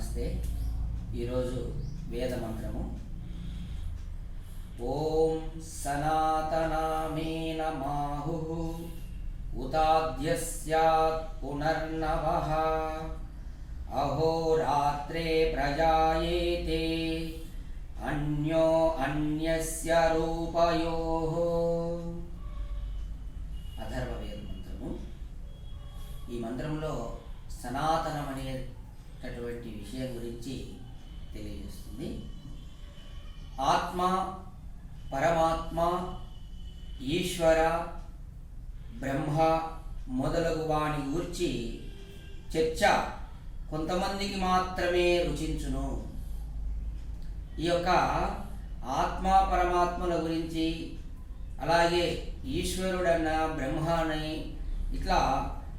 నమస్తే. ఈరోజు వేద మంత్రము ఓం సనాతనామేన మాహు ఉతాద్యస్యాత్ పునర్నవః అహోరాత్రే ప్రజాయేతే. అన్యో అన్యస్య రూపయోః. అథర్వవేద మంత్రము. ఈ మంత్రంలో సనాతనం అనే అటువంటి విషయం గురించి తెలియజేస్తుంది. ఆత్మ పరమాత్మ ఈశ్వర బ్రహ్మ మొదలగు వాని గూర్చి చర్చ కొంతమందికి మాత్రమే రుచించును. ఈ యొక్క ఆత్మ పరమాత్మల గురించి అలాగే ఈశ్వరుడన్న బ్రహ్మ అని ఇట్లా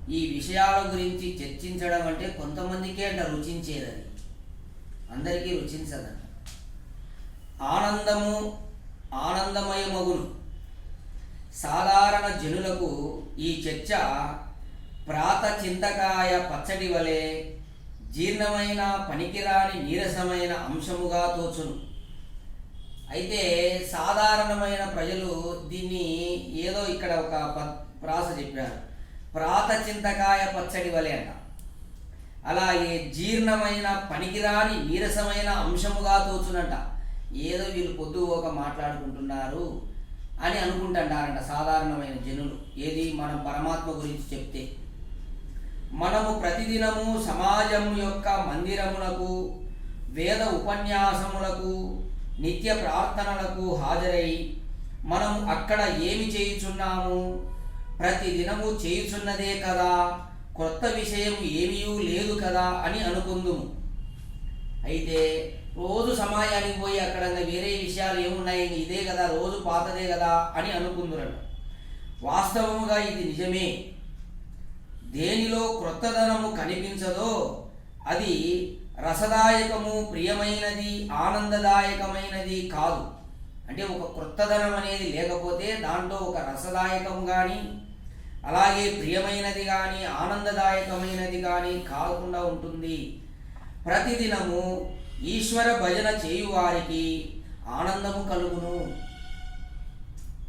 ఈ విషయాల గురించి చర్చించడం అంటే కొంతమందికే అంట రుచించేదని. అందరికీ రుచించదని. ఆనందము ఆనందమయమగును సాధారణ జనులకు ఈ చర్చ ప్రాత చింతకాయ పచ్చడి వలె జీర్ణమైన పనికిరాని నీరసమైన అంశముగా తోచును. అయితే సాధారణమైన ప్రజలు దీన్ని ఏదో ఇక్కడ ఒక ప్రాస చెప్పారు. ప్రాత చింతకాయ పచ్చడి వలె అంట. అలాగే జీర్ణమైన పనికిరాని నీరసమైన అంశముగా తోచునంట. ఏదో వీళ్ళు పొద్దు ఒక మాట్లాడుకుంటున్నారు అని అనుకుంటుంటారంట సాధారణమైన జనులు. ఏది? మనం పరమాత్మ గురించి చెప్తే. మనము ప్రతిదినము సమాజం యొక్క మందిరములకు వేద ఉపన్యాసములకు నిత్య ప్రార్థనలకు హాజరై మనం అక్కడ ఏమి చేయుచున్నాము? ప్రతి దినము చేయుచున్నదే కదా. కొత్త విషయం ఏమీ లేదు కదా అని అనుకుందుము. అయితే రోజు సమాజానికి పోయి అక్కడ వేరే విషయాలు ఏమున్నాయి? ఇదే కదా రోజు పాతదే కదా అని అనుకుందురట. వాస్తవముగా ఇది నిజమే. దేనిలో క్రొత్తదనము కనిపించదో అది రసదాయకము ప్రియమైనది ఆనందదాయకమైనది కాదు. అంటే ఒక క్రొత్తదనం అనేది లేకపోతే దాంట్లో ఒక రసదాయకం కానీ అలాగే ప్రియమైనది కానీ ఆనందదాయకమైనది కానీ కాకుండా ఉంటుంది. ప్రతిదినము ఈశ్వర భజన చేయువారికి ఆనందము కలుగును.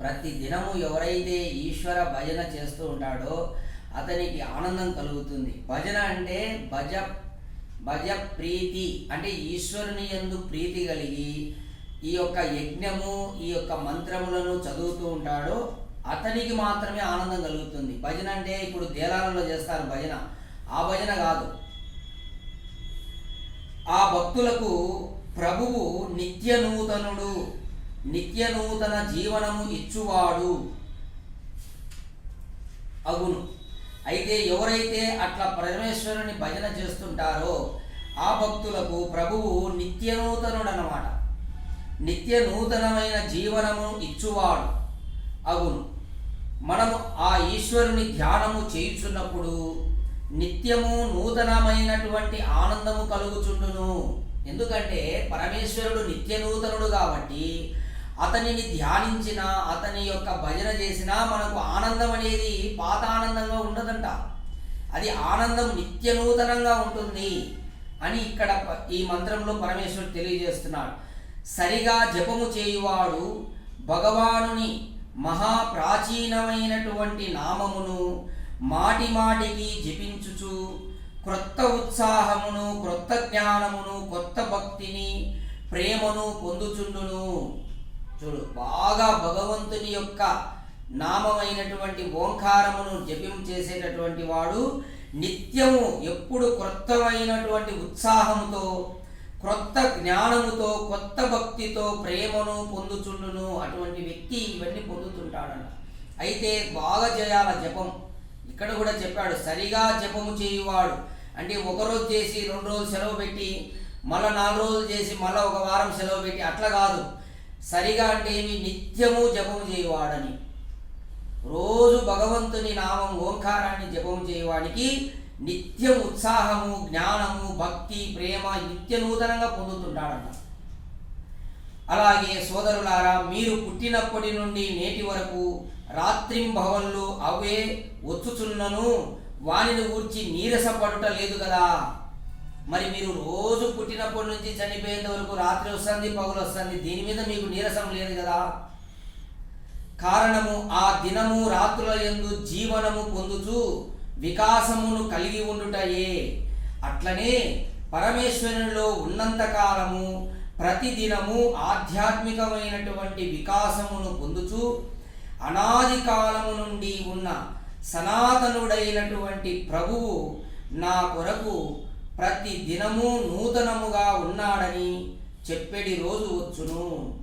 ప్రతి దినము ఎవరైతే ఈశ్వర భజన చేస్తూ ఉంటాడో అతనికి ఆనందం కలుగుతుంది. భజన అంటే భజ భజ ప్రీతి అంటే ఈశ్వరుని యందు ప్రీతి కలిగి ఈ యొక్క యజ్ఞము ఈ యొక్క మంత్రములను చదువుతూ ఉంటాడో అతనికి మాత్రమే ఆనందం కలుగుతుంది. భజన అంటే ఇప్పుడు దేలాలలో చేస్తారు భజన. ఆ భజన కాదు. ఆ భక్తులకు ప్రభువు నిత్య నూతనుడు నిత్య నూతన జీవనము ఇచ్చువాడు. అగును అయితే ఎవరైతే అట్లా పరమేశ్వరుని భజన చేస్తుంటారో ఆ భక్తులకు ప్రభువు నిత్య నూతనుడు అన్నమాట నిత్య నూతనమైన జీవనము ఇచ్చువాడు. అగును మనము ఆ ఈశ్వరుని ధ్యానము చేయుచున్నప్పుడు నిత్యము నూతనమైనటువంటి ఆనందము కలుగుచుండును. ఎందుకంటే పరమేశ్వరుడు నిత్య నూతనుడు కాబట్టి అతనిని ధ్యానించిన అతని యొక్క భజన చేసినా మనకు ఆనందం అనేది పాత ఆనందంగా ఉండదంట. అది ఆనందం నిత్య నూతనంగా ఉంటుంది అని ఇక్కడ ఈ మంత్రంలో పరమేశ్వరుడు తెలియజేస్తున్నాడు. సరిగా జపము చేయువాడు భగవానుని మహాప్రాచీనమైనటువంటి నామమును మాటి మాటికి జపించుచు క్రొత్త ఉత్సాహమును క్రొత్త జ్ఞానమును కొత్త భక్తిని ప్రేమను పొందుచుండును. చూడు బాగా భగవంతుని యొక్క నామమైనటువంటి ఓంకారమును జపం చేసేటటువంటి వాడు నిత్యము ఎప్పుడు క్రొత్తమైనటువంటి ఉత్సాహముతో క్రొత్త జ్ఞానముతో కొత్త భక్తితో ప్రేమను పొందుచుండును. అటువంటి వ్యక్తి ఇవన్నీ పొందుతుంటాడన్న అయితే బాగా చేయాల జపం. ఇక్కడ కూడా చెప్పాడు సరిగా జపము చేయువాడు. అంటే ఒక రోజు చేసి రెండు రోజులు సెలవు పెట్టి మళ్ళీ నాలుగు రోజులు చేసి మళ్ళీ ఒక వారం సెలవు పెట్టి అట్లా కాదు. సరిగా అంటే ఏమి? నిత్యము జపము చేయువాడని. రోజు భగవంతుని నామం ఓంకారాన్ని జపం చేయవాడికి నిత్యం ఉత్సాహము జ్ఞానము భక్తి ప్రేమ నిత్య నూతనంగా పొందుతుంటాడట. అలాగే సోదరులారా మీరు పుట్టినప్పటి నుండి నేటి వరకు రాత్రింభవన్లు అవే వచ్చుచున్నను వానిని గూర్చి నీరసపడుట లేదు కదా? మరి మీరు రోజు పుట్టినప్పటి నుంచి చనిపోయేంత వరకు రాత్రి వస్తుంది పగులు వస్తుంది దీని మీద మీకు నీరసం లేదు కదా? కారణము ఆ దినము రాత్రుల ఎందు జీవనము పొందుచు వికాసమును కలిగి ఉండుటయే. అట్లనే పరమేశ్వరునిలో ఉన్నంత కాలము ప్రతిదినము ఆధ్యాత్మికమైనటువంటి వికాసమును పొందుచు అనాది కాలము నుండి ఉన్న సనాతనుడైనటువంటి ప్రభువు నా కొరకు ప్రతి దినము నూతనముగా ఉన్నాడని చెప్పేటి రోజు వచ్చును.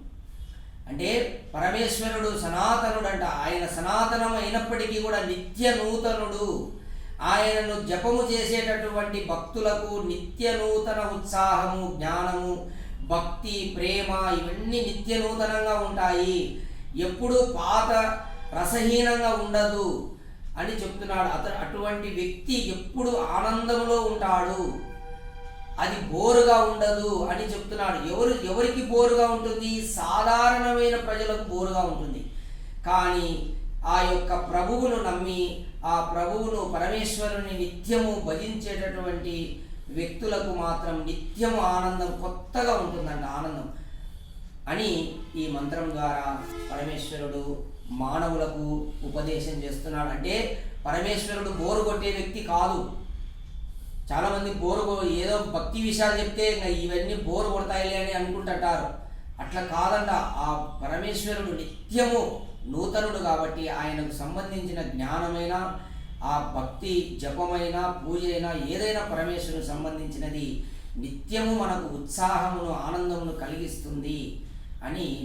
అంటే పరమేశ్వరుడు సనాతనుడంట. ఆయన సనాతనం అయినప్పటికీ కూడా నిత్య నూతనుడు. ఆయనను జపము చేసేటటువంటి భక్తులకు నిత్య నూతన ఉత్సాహము జ్ఞానము భక్తి ప్రేమ ఇవన్నీ నిత్య నూతనంగా ఉంటాయి. ఎప్పుడు పాత రసహీనంగా ఉండదు అని చెప్తున్నాడు. అతను అటువంటి వ్యక్తి ఎప్పుడు ఆనందంలో ఉంటాడు. అది బోరుగా ఉండదు అని చెప్తున్నాడు. ఎవరు ఎవరికి బోరుగా ఉంటుంది? సాధారణమైన ప్రజలకు బోరుగా ఉంటుంది. కానీ ఆ యొక్క ప్రభువును నమ్మి ఆ ప్రభువును పరమేశ్వరుని నిత్యము భజించేటటువంటి వ్యక్తులకు మాత్రం నిత్యము ఆనందం కొత్తగా ఉంటుందంట ఆనందం. అని ఈ మంత్రం ద్వారా పరమేశ్వరుడు మానవులకు ఉపదేశం చేస్తున్నాడు అంటే పరమేశ్వరుడు బోరు కొట్టే వ్యక్తి కాదు. చాలామంది బోరు కొ- ఏదో భక్తి విషయాలు చెప్తే ఇంకా ఇవన్నీ బోరు కొడతాయిలే అని అనుకుంటుంటారు. అట్లా కాదంట ఆ పరమేశ్వరుడు నిత్యము నూతనుడు కాబట్టి ఆయనకు సంబంధించిన జ్ఞానమైన ఆ భక్తి జపమైన పూజ అయినా ఏదైనా పరమేశ్వరుకు సంబంధించినది నిత్యము మనకు ఉత్సాహమును ఆనందమును కలిగిస్తుంది అని